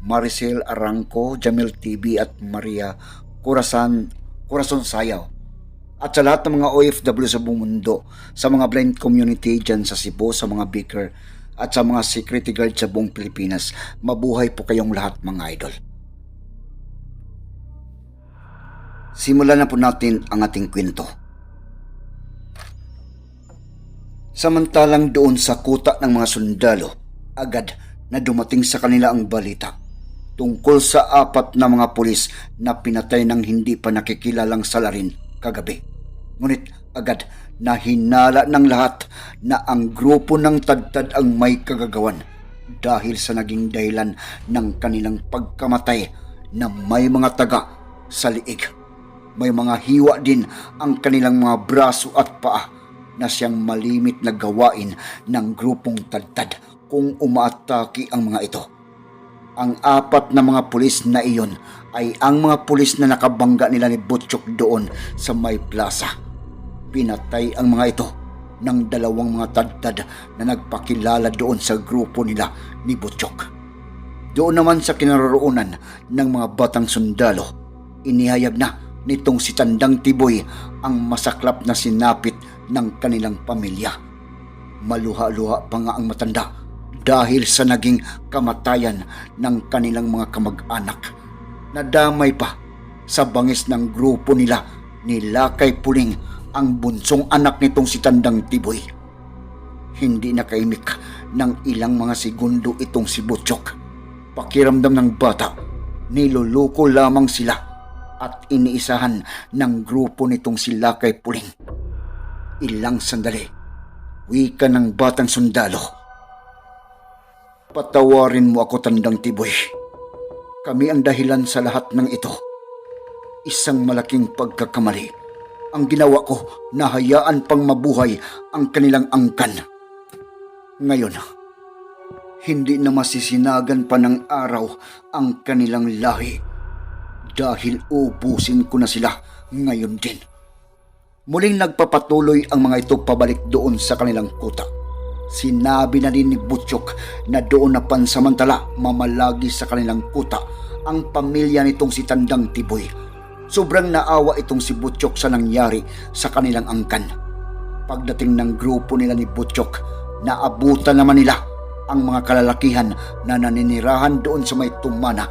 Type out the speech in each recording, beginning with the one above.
Maricel Arangco, Jamil TV at Maria Corazon, Corazon Sayaw. At sa lahat ng mga OFW sa buong mundo, sa mga blind community dyan sa Cebu, sa mga baker, at sa mga security guard sa buong Pilipinas, mabuhay po kayong lahat mga idol. Simulan na po natin ang ating kwento. Samantalang doon sa kuta ng mga sundalo, agad na dumating sa kanila ang balita tungkol sa apat na mga pulis na pinatay ng hindi pa nakikilalang salarin kagabi. Ngunit agad na hinala ng lahat na ang grupo ng tadtad ang may kagagawan dahil sa naging dahilan ng kanilang pagkamatay na may mga taga sa liig. May mga hiwa din ang kanilang mga braso at paa na siyang malimit na gawain ng grupong tadtad kung umaatake ang mga ito. Ang apat na mga pulis na iyon ay ang mga pulis na nakabangga nila ni Butchok doon sa may plaza. Pinatay ang mga ito ng dalawang mga tadtad na nagpakilala doon sa grupo nila ni Butchok. Doon naman sa kinaroroonan ng mga batang sundalo, inihayag na nitong si Tandang Tiboy ang masaklap na sinapit ng kanilang pamilya. Maluha-luha pa nga ang matanda dahil sa naging kamatayan ng kanilang mga kamag-anak. Nadamay pa sa bangis ng grupo nila ni Lakay Puling ang bunsong anak nitong si Tandang Tiboy. Hindi nakaimik ng ilang mga segundo itong si Butchok. Pakiramdam ng bata, niluluko lamang sila at iniisahan ng grupo nitong si Lakay Puling. Ilang sandali, wika ng batang sundalo. Patawarin mo ako, Tandang Tiboy. Kami ang dahilan sa lahat ng ito. Isang malaking pagkakamali. Ang ginawa ko na hayaan pang mabuhay ang kanilang angkan. Ngayon, hindi na masisinagan pa ng araw ang kanilang lahi dahil ubusin ko na sila ngayon din. Muling nagpapatuloy ang mga ito pabalik doon sa kanilang kuta. Sinabi na din ni Butchok na doon na pansamantala mamalagi sa kanilang kuta ang pamilya nitong si Tandang Tiboy. Sobrang naawa itong si Butchok sa nangyari sa kanilang angkan. Pagdating ng grupo nila ni Butchok, naabutan naman nila ang mga kalalakihan na naninirahan doon sa may tumana.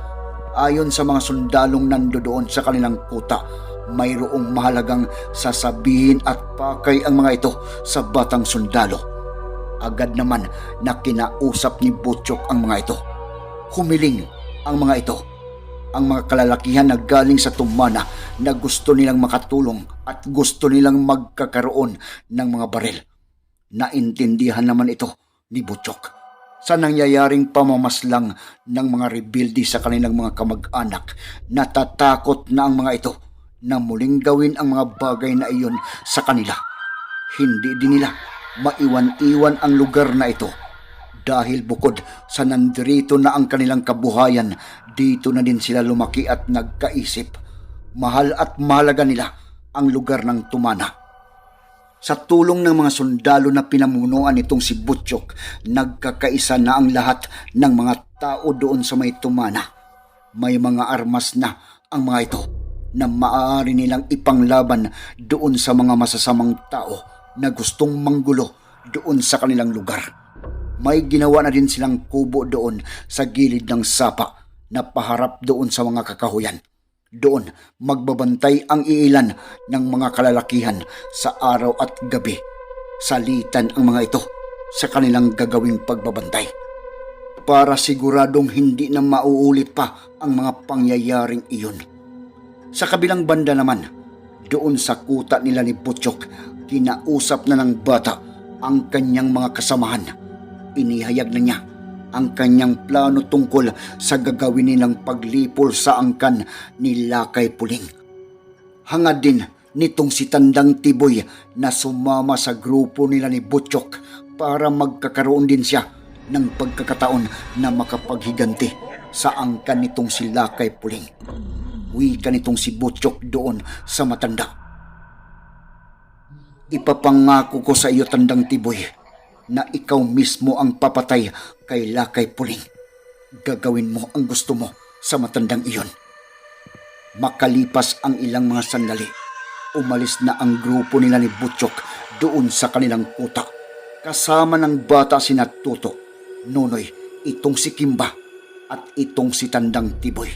Ayon sa mga sundalong nando doon sa kanilang kuta, mayroong mahalagang sasabihin at pakay ang mga ito sa batang sundalo. Agad naman na kinausap ni Butchok ang mga ito. Humiling ang mga ito. Ang mga kalalakihan na galing sa tumana na gusto nilang makatulong at gusto nilang magkakaroon ng mga baril. Naintindihan naman ito ni Butchok sa nangyayaring pamamaslang ng mga rebelde sa kanilang mga kamag-anak. Natatakot na ang mga ito na muling gawin ang mga bagay na iyon sa kanila. Hindi din nila maiwan-iwan ang lugar na ito dahil bukod sa nandirito na ang kanilang kabuhayan, dito na din sila lumaki at nagkaisip. Mahal at mahalaga nila ang lugar ng tumana. Sa tulong ng mga sundalo na pinamunuan nitong si Butchok, nagkakaisa na ang lahat ng mga tao doon sa may tumana. May mga armas na ang mga ito na maaari nilang ipanglaban doon sa mga masasamang tao na gustong manggulo doon sa kanilang lugar. May ginawa na din silang kubo doon sa gilid ng sapa na paharap doon sa mga kakahuyan. Doon magbabantay ang iilan ng mga kalalakihan sa araw at gabi. Salitan ang mga ito sa kanilang gagawing pagbabantay. Para siguradong hindi na mauulit pa ang mga pangyayaring iyon. Sa kabilang banda naman, doon sa kuta nila ni Butchok, kinausap na ng bata ang kanyang mga kasamahan. Inihayag na niya ang kanyang plano tungkol sa gagawin nilang paglipol sa angkan ni Lakay Puling. Hangad din nitong si Tandang Tiboy na sumama sa grupo nila ni Butchok para magkakaroon din siya ng pagkakataon na makapaghiganti sa angkan nitong si Lakay Puling. Wika nitong si Butchok doon sa matanda. Ipapangako ko sa iyo, Tandang Tiboy, na ikaw mismo ang papatay kay Lakay Puling. Gagawin mo ang gusto mo sa matandang iyon. Makalipas ang ilang mga sandali, umalis na ang grupo nila ni Butchok doon sa kanilang kuta. Kasama ng bata si Natuto, Nonoy, itong si Kimba, at itong si Tandang Tiboy.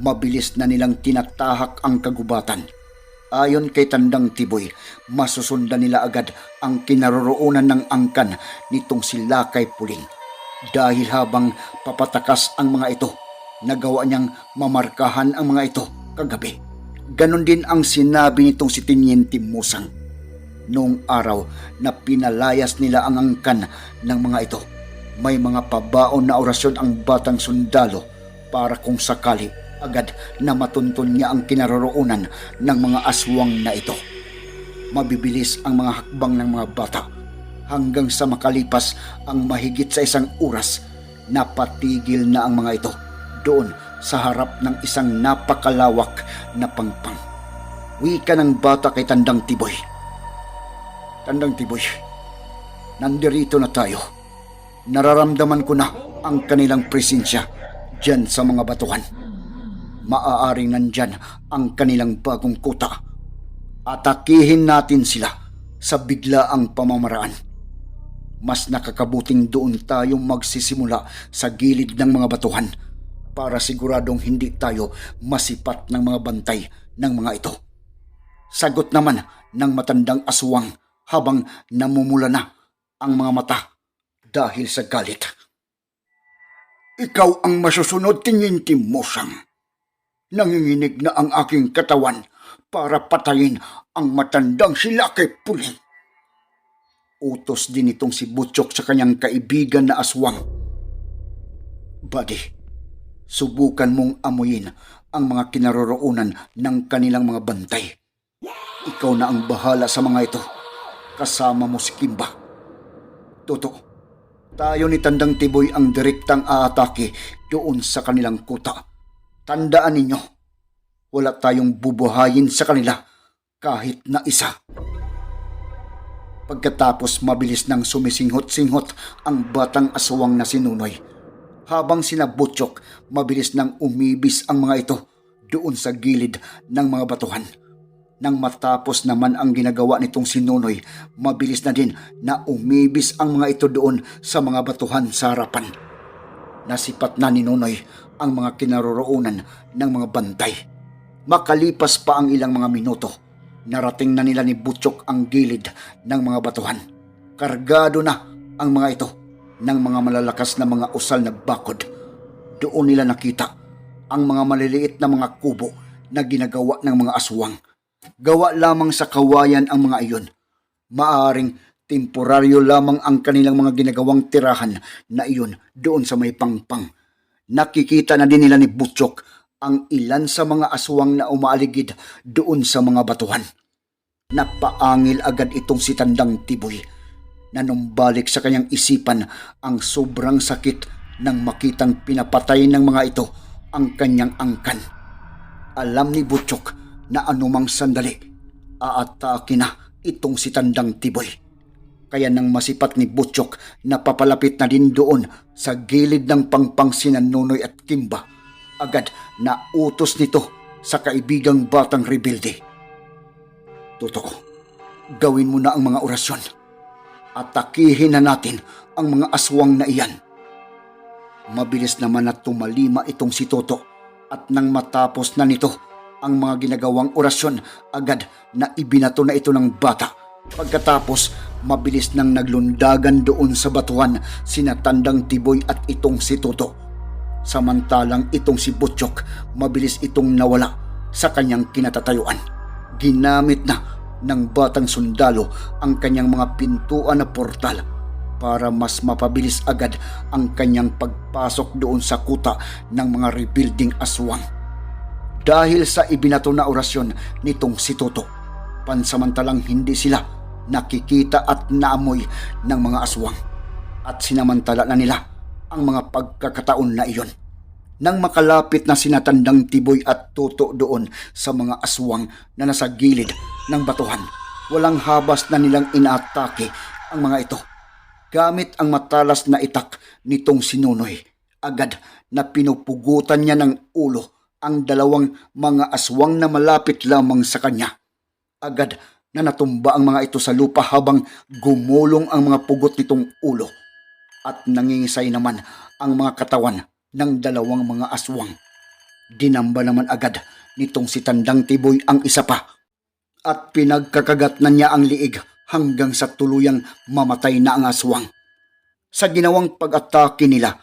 Mabilis na nilang tinatahak ang kagubatan. Ayon kay Tandang Tiboy, masusundan nila agad ang kinaroroonan ng angkan nitong si Lakay Puling. Dahil habang papatakas ang mga ito, nagawa niyang mamarkahan ang mga ito kagabi. Ganon din ang sinabi nitong si Tiniente Musang. Noong araw na pinalayas nila ang angkan ng mga ito, may mga pabaon na orasyon ang batang sundalo para kung sakali agad na matuntun niya ang kinaroroonan ng mga aswang na ito. Mabibilis ang mga hakbang ng mga bata hanggang sa makalipas ang mahigit sa isang oras napatigil na ang mga ito doon sa harap ng isang napakalawak na pangpang. Wika ng bata kay Tandang Tiboy. Tandang Tiboy, nandirito na tayo. Nararamdaman ko na ang kanilang presensya dyan sa mga batuhan. Maaaring nandyan ang kanilang bagong kuta. Atakihin natin sila sa biglaang pamamaraan. Mas nakakabuting doon tayong magsisimula sa gilid ng mga batuhan para siguradong hindi tayo masipat ng mga bantay ng mga ito. Sagot naman ng matandang aswang habang namumula na ang mga mata dahil sa galit. Ikaw ang masusunod tingin Timosang. Nanginginig na ang aking katawan para patayin ang matandang sila kay Puling. Utos din itong si Butchok sa kanyang kaibigan na aswang. Buddy, subukan mong amuyin ang mga kinaroroonan ng kanilang mga bantay. Ikaw na ang bahala sa mga ito. Kasama mo si Kimba. Toto, tayo ni Tandang Tiboy ang direktang aatake doon sa kanilang kuta. Tandaan ninyo, wala tayong bubuhayin sa kanila kahit na isa. Pagkatapos mabilis nang sumisinghot-singhot ang batang aswang na sinunoy. Habang sina Butchok, mabilis nang umibis ang mga ito doon sa gilid ng mga batuhan. Nang matapos naman ang ginagawa nitong sinunoy, mabilis na din na umibis ang mga ito doon sa mga batuhan sa harapan. Nasipat na ni Nonoy ang mga kinaroroonan ng mga bantay. Makalipas pa ang ilang mga minuto, narating na nila ni Butchok ang gilid ng mga batuhan. Kargado na ang mga ito ng mga malalakas na mga usal na bakod. Doon nila nakita ang mga maliliit na mga kubo na ginagawa ng mga aswang. Gawa lamang sa kawayan ang mga iyon. Maaring temporaryo lamang ang kanilang mga ginagawang tirahan na iyon doon sa may pangpang. Nakikita na din nila ni Butchok ang ilan sa mga aswang na umaaligid doon sa mga batuhan. Napaangil agad itong si Tandang Tiboy na numbalik sa kanyang isipan ang sobrang sakit nang makitang pinapatay ng mga ito ang kanyang angkan. Alam ni Butchok na anumang sandali, aatake na itong si Tandang Tiboy. Kaya nang masipat ni Butchok na papalapit na din doon sa gilid ng pangpang sinan Nonoy at Kimba, agad na utos nito sa kaibigang batang rebelde. Totoo, gawin mo na ang mga orasyon. Atakihin na natin ang mga aswang na iyan. Mabilis naman na tumalima itong si Toto at nang matapos na nito ang mga ginagawang orasyon agad na ibinato na ito ng bata. Pagkatapos, mabilis nang naglundagan doon sa batuhan sina Tandang Tiboy at itong si Toto. Samantalang itong si Butchok, mabilis itong nawala sa kanyang kinatatayuan. Ginamit na ng batang sundalo ang kanyang mga pintuan na portal para mas mapabilis agad ang kanyang pagpasok doon sa kuta ng mga rebuilding aswang. Dahil sa ibinato na orasyon nitong si Toto, pansamantalang hindi sila nakikita at naamoy ng mga aswang at sinamantala na nila ang mga pagkakataon na iyon. Nang makalapit na sinatandang tiboy at tuto doon sa mga aswang na nasa gilid ng batuhan, walang habas na nilang inaatake ang mga ito. Gamit ang matalas na itak nitong sinunoy, agad na pinupugutan niya ng ulo ang dalawang mga aswang na malapit lamang sa kanya. Agad na natumba ang mga ito sa lupa habang gumulong ang mga pugot nitong ulo at nangingisay naman ang mga katawan ng dalawang mga aswang. Dinamba naman agad nitong si Tandang Tiboy ang isa pa at pinagkakagat na niya ang liig hanggang sa tuluyang mamatay na ang aswang. Sa ginawang pag-atake nila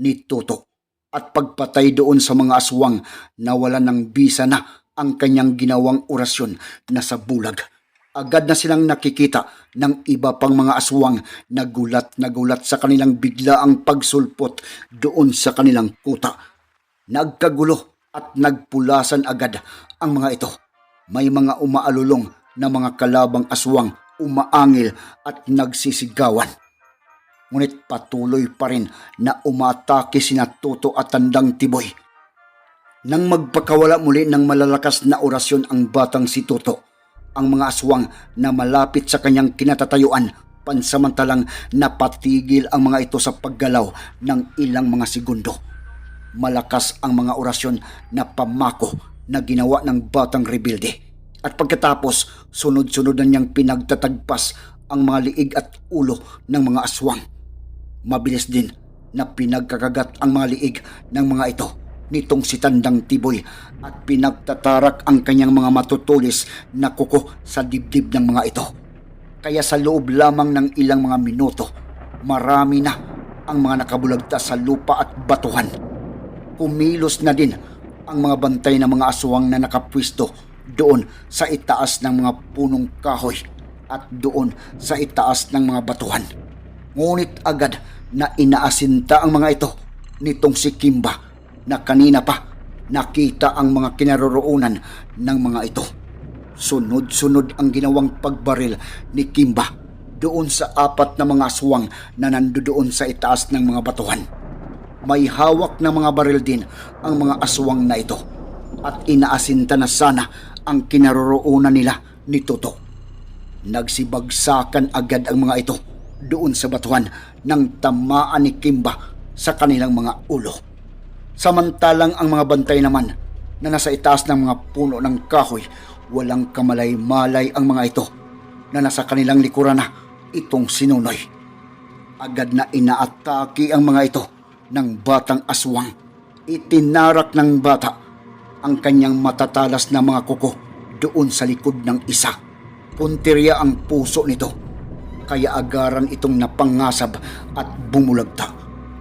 ni Toto at pagpatay doon sa mga aswang na wala ng bisa na ang kanyang ginawang orasyon na sa bulag. Agad na silang nakikita ng iba pang mga aswang na gulat na gulat sa kanilang biglaang pagsulpot doon sa kanilang kuta. Nagkagulo at nagpulasan agad ang mga ito. May mga umaalulong na mga kalabang aswang umaangil at nagsisigawan. Ngunit patuloy pa rin na umatake sina Toto at Tandang Tiboy. Nang magpakawala muli ng malalakas na orasyon ang batang si Toto, ang mga aswang na malapit sa kanyang kinatatayuan pansamantalang napatigil ang mga ito sa paggalaw ng ilang mga segundo. Malakas ang mga orasyon na pamako na ginawa ng batang rebelde. At pagkatapos, sunod-sunod na niyang pinagtatagpas ang mga liig at ulo ng mga aswang. Mabilis din na pinagkakagat ang mga liig ng mga ito nitong si Tandang Tiboy at pinagtatarak ang kanyang mga matutulis na kuko sa dibdib ng mga ito. Kaya sa loob lamang ng ilang mga minuto, marami na ang mga nakabulagta sa lupa at batuhan. Kumilos na din ang mga bantay ng mga aswang na nakapwisto doon sa itaas ng mga punong kahoy at doon sa itaas ng mga batuhan. Ngunit agad na inaasinta ang mga ito nitong si Kimba na kanina pa nakita ang mga kinaroroonan ng mga ito. Sunod-sunod ang ginawang pagbaril ni Kimba doon sa apat na mga aswang na nandoon sa itaas ng mga batuhan. May hawak na mga baril din ang mga aswang na ito at inaasinta na sana ang kinaroroonan nila ni Toto. Nagsibagsakan agad ang mga ito doon sa batuhan ng tamaan ni Kimba sa kanilang mga ulo. Samantalang ang mga bantay naman na nasa itaas ng mga puno ng kahoy, walang kamalay-malay ang mga ito na nasa kanilang likuran na itong sinunoy. Agad na inaatake ang mga ito ng batang aswang. Itinarak ng bata ang kanyang matatalas na mga kuko doon sa likod ng isa. Puntirya ang puso nito, kaya agaran itong napangasab at bumulagta.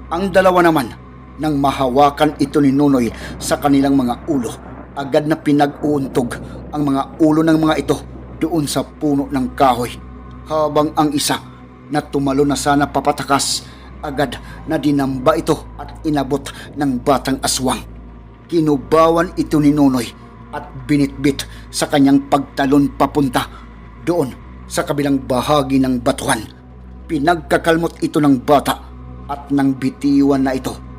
Ang dalawa naman, nang mahawakan ito ni Nonoy sa kanilang mga ulo, agad na pinag-uuntog ang mga ulo ng mga ito doon sa puno ng kahoy. Habang ang isa na tumalo na sana papatakas, agad na dinamba ito at inabot ng batang aswang. Kinubawan ito ni Nonoy at binitbit sa kanyang pagtalon papunta doon sa kabilang bahagi ng batuhan. Pinagkakalmot ito ng bata at nang bitiwan na ito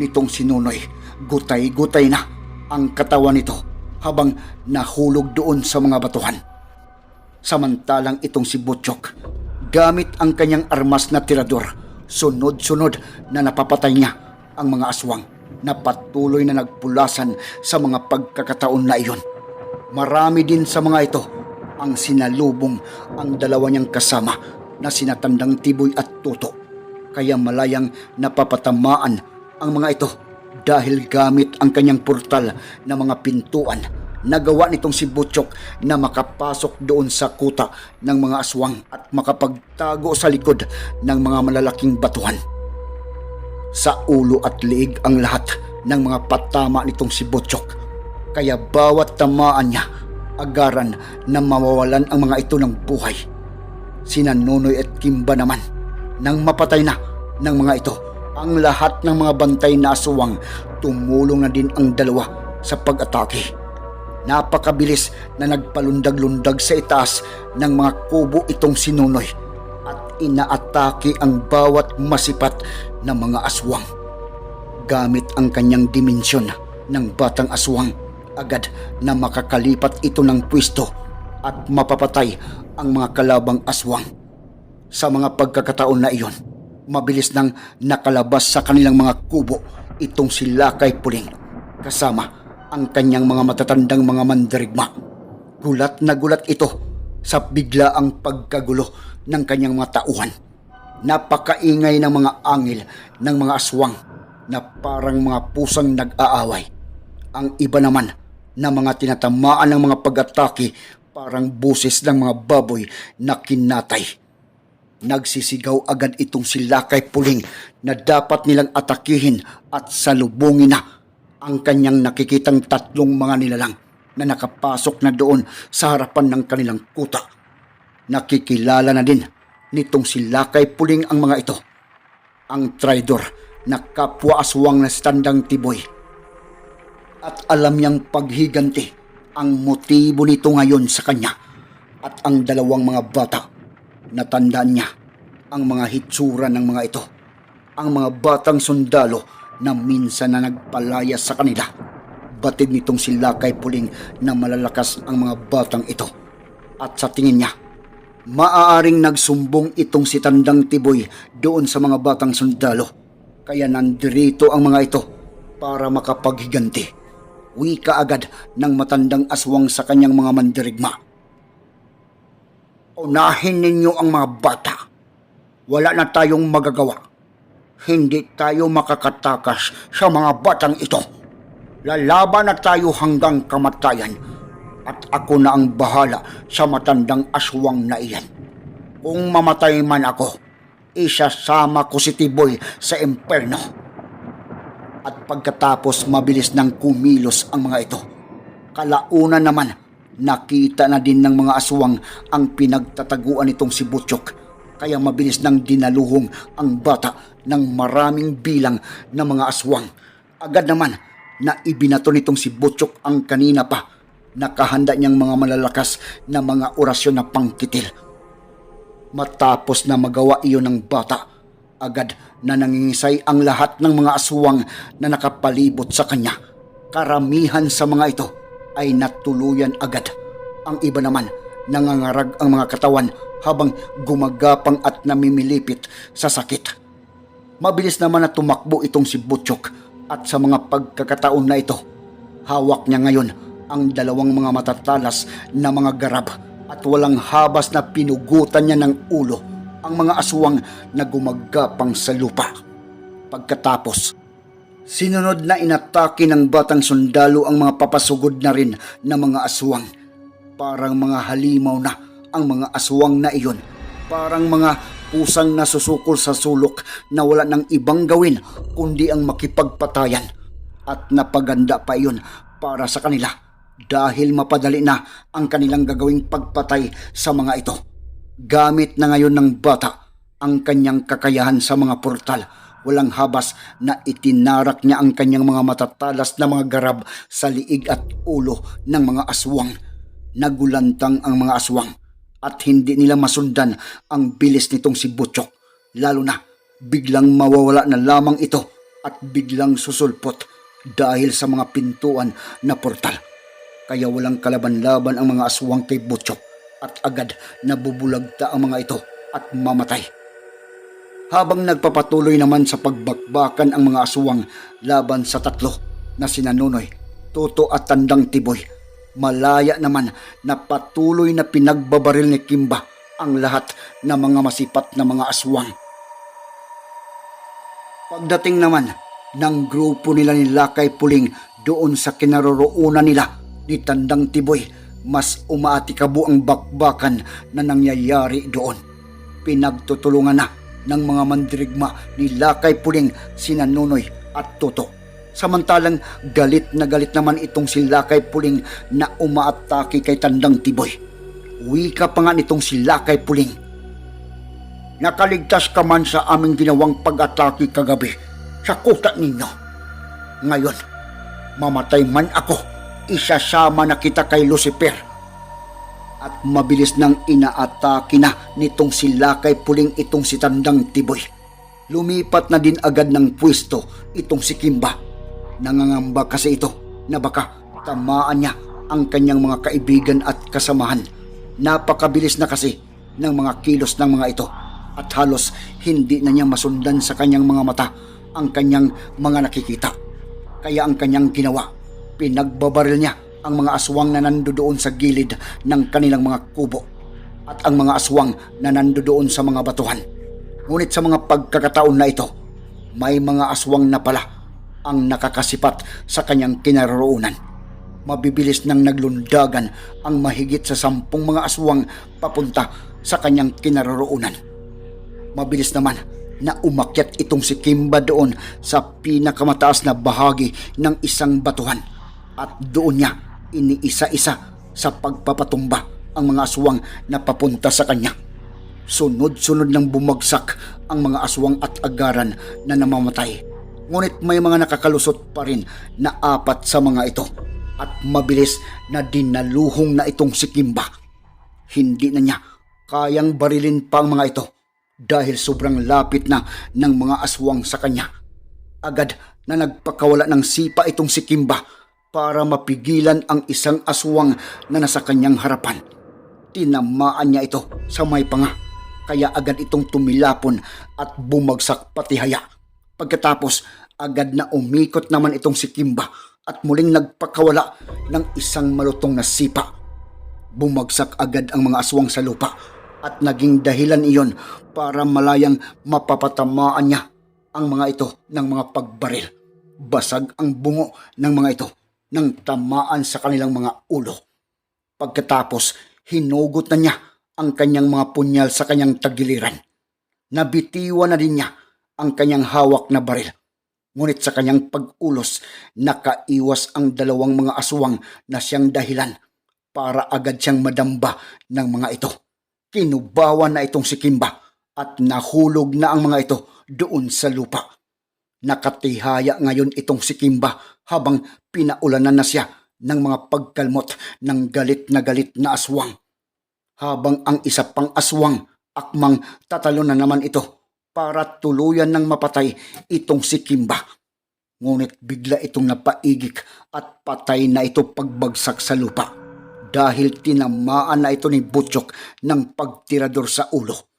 nitong sinunoy. Gutay-gutay na ang katawan nito habang nahulog doon sa mga batuhan. Samantalang itong si Butchok, gamit ang kanyang armas na tirador, sunod-sunod na napapatay niya ang mga aswang na patuloy na nagpulasan sa mga pagkakataon na iyon. Marami din sa mga ito ang sinalubong ang dalawa niyang kasama na sinatandang Tiboy at Tuto. Kaya malayang napapatamaan ang mga ito dahil gamit ang kanyang portal na mga pintuan nagawa nitong si Butchok na makapasok doon sa kuta ng mga aswang at makapagtago sa likod ng mga malalaking batuhan. Sa ulo at liig ang lahat ng mga patama nitong si Butchok. Kaya bawat tamaan niya, agaran na mawawalan ang mga ito ng buhay. Sina Nonoy at Kimba naman, nang mapatay na ng mga ito ang lahat ng mga bantay na aswang, tumulong na din ang dalawa sa pag-atake. Napakabilis na nagpalundag-lundag sa itaas ng mga kubo itong sinunoy at inaatake ang bawat masipat na mga aswang. Gamit ang kanyang dimensyon ng batang aswang, agad na makakalipat ito ng pwesto at mapapatay ang mga kalabang aswang. Sa mga pagkakataon na iyon, mabilis nang nakalabas sa kanilang mga kubo itong si Lakay Puling kasama ang kanyang mga matatandang mga mandirigma. Gulat na gulat ito sa bigla ang pagkagulo ng kanyang mga tauhan. Napakaingay ng mga angil ng mga aswang na parang mga pusang nag-aaway. Ang iba naman na mga tinatamaan ng mga pag-atake parang buses ng mga baboy na kinatay. Nagsisigaw agad itong si Lakay Puling na dapat nilang atakihin at salubungin na ang kanyang nakikitang tatlong mga nilalang na nakapasok na doon sa harapan ng kanilang kuta. Nakikilala na din nitong si Lakay Puling ang mga ito. Ang traidor na kapwa aswang na standang tiboy. At alam niyang paghiganti ang motibo nito ngayon sa kanya at ang dalawang mga bata Natandaan niya ang mga hitsura ng mga ito. Ang mga batang sundalo na minsan na nagpalaya sa kanila. Batid nitong si Lakay Puling na malalakas ang mga batang ito. At sa tingin niya, maaaring nagsumbong itong si Tandang Tiboy doon sa mga batang sundalo. Kaya nandirito ang mga ito para makapaghiganti. Wika agad ng matandang aswang sa kanyang mga mandirigma. Unahin ninyo ang mga bata. Wala na tayong magagawa. Hindi tayo makakatakas sa mga batang ito. Lalaban na tayo hanggang kamatayan. At ako na ang bahala sa matandang aswang na iyan. Kung mamatay man ako, isasama ko si Tiboy sa imperno. At pagkatapos mabilis nang kumilos ang mga ito. Kalauna naman Nakita na din ng mga aswang ang pinagtataguan nitong si Butchok. Kaya mabilis nang dinaluhong ang bata ng maraming bilang ng mga aswang. Agad naman na ibinato nitong si Butchok ang kanina pa. Nakahanda niyang mga malalakas na mga orasyon na pangkitil. Matapos na magawa iyon ng bata, agad na nangingisay ang lahat ng mga aswang na nakapalibot sa kanya. Karamihan sa mga ito ay natuluyan agad. Ang iba naman, nangangarag ang mga katawan habang gumagapang at namimilipit sa sakit. Mabilis naman na tumakbo itong si Butchok at sa mga pagkakataon na ito, hawak niya ngayon ang dalawang mga matatalas na mga garab at walang habas na pinugutan niya ng ulo ang mga aswang na gumagapang sa lupa. Pagkatapos, Sinunod na inatake ng batang sundalo ang mga papasugod na rin na mga aswang. Parang mga halimaw na ang mga aswang na iyon. Parang mga pusang nasusukol sa sulok na wala ng ibang gawin kundi ang makipagpatayan. At napaganda pa iyon para sa kanila dahil mapadali na ang kanilang gagawing pagpatay sa mga ito. Gamit na ngayon ng bata ang kanyang kakayahan sa mga portal Walang habas na itinarak niya ang kanyang mga matatalas na mga garab sa liig at ulo ng mga aswang. Nagulantang ang mga aswang at hindi nila masundan ang bilis nitong si Butchok. Lalo na biglang mawawala na lamang ito at biglang susulpot dahil sa mga pintuan na portal. Kaya walang kalaban-laban ang mga aswang kay Butchok at agad nabubulagta ang mga ito at mamatay habang nagpapatuloy naman sa pagbakbakan ang mga aswang laban sa tatlo na sina Nunoy, Toto at Tandang Tiboy. Malaya naman na patuloy na pinagbabaril ni Kimba ang lahat ng mga masipat na mga aswang. Pagdating naman ng grupo nila ni Lakay Puling doon sa kinaroroonan nila ni Tandang Tiboy, mas umaatikabo ang bakbakan na nangyayari doon. Pinagtutulungan na ng mga mandirigma ni Lakay Puling, sina Nunoy at Toto. Samantalang galit na galit naman itong si Lakay Puling na umaatake kay Tandang Tiboy. Wika pa nga nitong si Lakay Puling. Nakaligtas ka man sa aming ginawang pag-atake kagabi sa kuta ninyo. Ngayon, mamatay man ako, isasama na kita kay Lucifer. At mabilis nang inaatake na nitong si Lakay Puling itong si Tandang Tiboy. Lumipat na din agad ng pwesto itong si Kimba. Nangangamba kasi ito na baka tamaan niya ang kanyang mga kaibigan at kasamahan. Napakabilis na kasi ng mga kilos ng mga ito at halos hindi na niya masundan sa kanyang mga mata ang kanyang mga nakikita. Kaya ang kanyang ginawa, pinagbabaril niya ang mga aswang na nandoon sa gilid ng kanilang mga kubo at ang mga aswang na nandoon sa mga batuhan. Ngunit sa mga pagkakataon na ito, may mga aswang na pala ang nakakasipat sa kanyang kinaroroonan. Mabibilis nang naglundagan ang mahigit sa sampung mga aswang papunta sa kanyang kinaroroonan. Mabilis naman na umakyat itong si Kimba doon sa pinakamataas na bahagi ng isang batuhan at doon niya iniisa-isa sa pagpapatumba ang mga aswang na papunta sa kanya. Sunod-sunod nang bumagsak ang mga aswang at agaran na namamatay. Ngunit may mga nakakalusot pa rin na apat sa mga ito at mabilis na dinaluhong na itong si Kimba. Hindi na niya kayang barilin pa ang mga ito dahil sobrang lapit na ng mga aswang sa kanya. Agad na nagpakawala ng sipa itong si Kimba para mapigilan ang isang aswang na nasa kanyang harapan. Tinamaan niya ito sa may panga kaya agad itong tumilapon at bumagsak pati haya. Pagkatapos agad na umikot naman itong si Kimba at muling nagpakawala ng isang malutong na sipa. Bumagsak agad ang mga aswang sa lupa at naging dahilan iyon para malayang mapapatamaan niya ang mga ito ng mga pagbaril. Basag ang bungo ng mga ito nang tamaan sa kanilang mga ulo. Pagkatapos, hinugot na niya ang kanyang mga punyal sa kanyang tagiliran. Nabitiwan na din niya ang kanyang hawak na baril. Ngunit sa kanyang pag-ulos, nakaiwas ang dalawang mga aswang na siyang dahilan para agad siyang madamba ng mga ito. Kinubawan na itong si Kimba at nahulog na ang mga ito doon sa lupa. Nakatihaya ngayon itong si Kimba habang pinaulanan na siya ng mga pagkalmot ng galit na galit na aswang. Habang ang isa pang aswang, akmang tatalo na naman ito para tuluyan ng mapatay itong si Kimba. Ngunit bigla itong napaigik at patay na ito pagbagsak sa lupa dahil tinamaan na ito ni Butchok ng pagtirador sa ulo.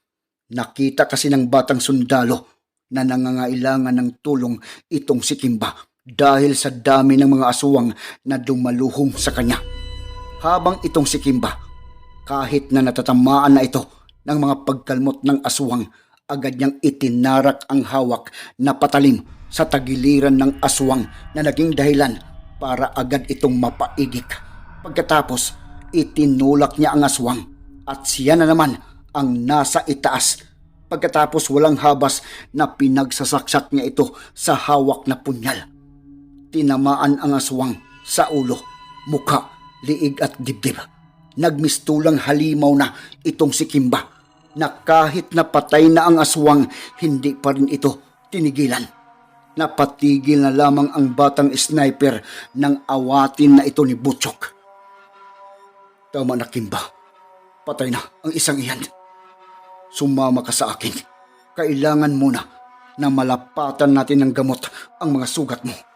Nakita kasi ng batang sundalo na nangangailangan ng tulong itong si Kimba dahil sa dami ng mga aswang na dumaluhong sa kanya. Habang itong si Kimba, kahit na natatamaan na ito ng mga pagkalmot ng aswang, agad niyang itinarak ang hawak na patalim sa tagiliran ng aswang na naging dahilan para agad itong mapaigik. Pagkatapos, itinulak niya ang aswang at siya na naman ang nasa itaas pagkatapos walang habas na pinagsasaksak niya ito sa hawak na punyal. Tinamaan ang aswang sa ulo, mukha, liig at dibdib. Nagmistulang halimaw na itong si Kimba na kahit napatay na ang aswang, hindi pa rin ito tinigilan. Napatigil na lamang ang batang sniper ng awatin na ito ni Butchok. Tama na Kimba, patay na ang isang iyan. Sumama ka sa akin. Kailangan muna na malapatan natin ng gamot ang mga sugat mo.